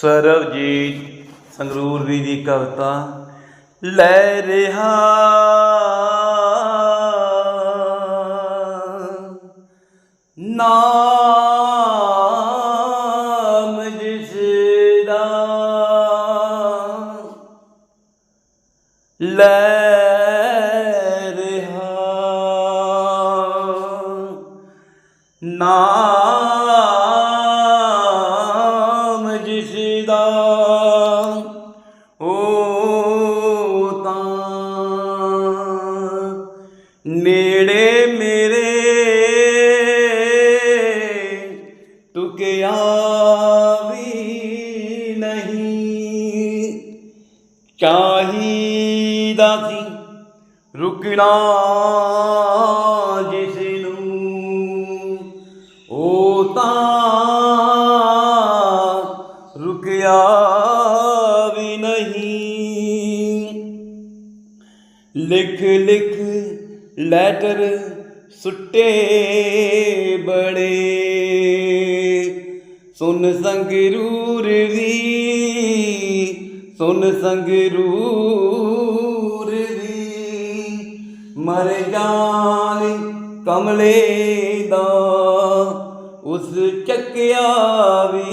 ਸਰਬਜੀਤ ਸੰਗਰੂਰ ਵੀ ਦੀ ਕਵਿਤਾ ਲੈ ਰਿਹਾ। ਨਾਮ ਜਿਸ ਦਾ ਲੈ ਰਿਹਾ। ਨਾਮ ਜਿਸ ਦਾ ਤਾਂ ਨੇੜੇ ਮੇਰੇ ਤੂੰ ਕਿਆ ਵੀ ਨਹੀਂ। ਚਾਹੀਦਾ ਸੀ ਰੁਕਣਾ। ਵੀ ਨਹੀਂ। ਲਿਖ ਲਿਖ ਲੈਟਰ ਸੁੱਟੇ ਬੜੇ। ਸੁਨ ਸੰਗਰੂਰ ਵੀ ਸੁਨ ਸੰਗਰੂਰ ਵੀ ਮਰ ਜਾਣ ਕਮਲੇ ਦਾ, ਉਸ ਚੱਕਿਆ ਵੀ